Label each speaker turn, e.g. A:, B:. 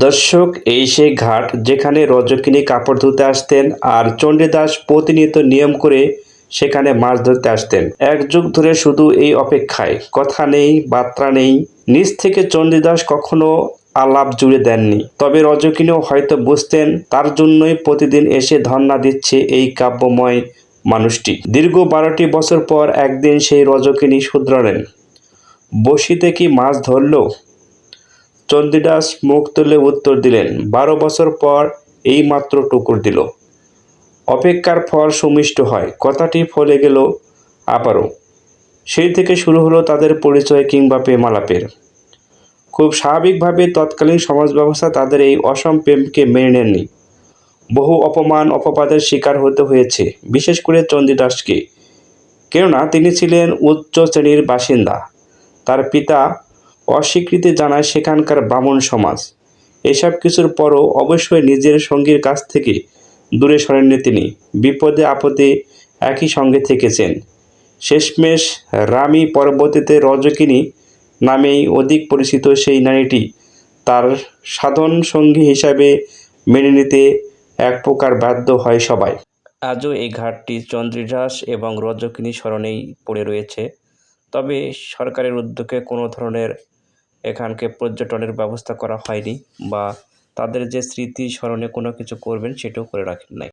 A: দর্শক, এই সেই ঘাট যেখানে রজকিনী কাপড় ধুতে আসতেন আর চণ্ডীদাস প্রতিনিয়ত নিয়ম করে সেখানে মাছ ধরতে আসতেন। এক যুগ ধরে শুধু এই অপেক্ষায়। কথা নেই, বার্তা নেই। নিজ থেকে চণ্ডীদাস কখনো আলাপ জুড়ে দেননি। তবে রজকিনীও হয়তো বুঝতেন, তার জন্যই প্রতিদিন এসে ধর্ণা দিচ্ছে এই কাব্যময় মানুষটি। দীর্ঘ বারোটি বছর পর একদিন সেই রজকিনী শুধরালেন। বসিতে কি মাছ ধরলো? চণ্ডীদাস মুখ তুলে উত্তর দিলেন, বারো বছর পর এই মাত্র টুকুর দিল। অপেক্ষার ফল সুমিষ্ট হয়। কথাটি ফলে গেল আবারও। সেই থেকে শুরু হলো তাদের পরিচয় কিংবা প্রেমালাপের। খুব স্বাভাবিকভাবে তৎকালীন সমাজ ব্যবস্থা তাদের এই অসম প্রেমকে মেনে নেননি বহু অপমান, অপবাদের শিকার হতে হয়েছে, বিশেষ করে চণ্ডীদাসকে। কেননা তিনি ছিলেন উচ্চ শ্রেণির বাসিন্দা। তার পিতা অস্বীকৃতি জানায় সেখানকার ব্রাহ্মণ সমাজ। এসব কিছুর পরও অবশ্যই নিজের সঙ্গীর কাছ থেকে দূরে সরেননি তিনি। বিপদে আপদে একই সঙ্গে থেকেছেন। শেষমেশ রামী পরবর্তীতে রজকিনী নামেই অধিক পরিচিত সেই নারীটি তার সাধন সঙ্গী হিসাবে মেনে নিতে এক প্রকার বাধ্য হয় সবাই। আজও এই ঘাটটি চন্দ্রীদাস এবং রজকিনী স্মরণেই পড়ে রয়েছে। তবে সরকারের উদ্যোগে কোনো ধরনের এখানকে পর্যটনের ব্যবস্থা করা হয়নি বা তাদের যে স্মৃতি স্মরণে কোনো কিছু করবেন সেটাও করে রাখেন নাই।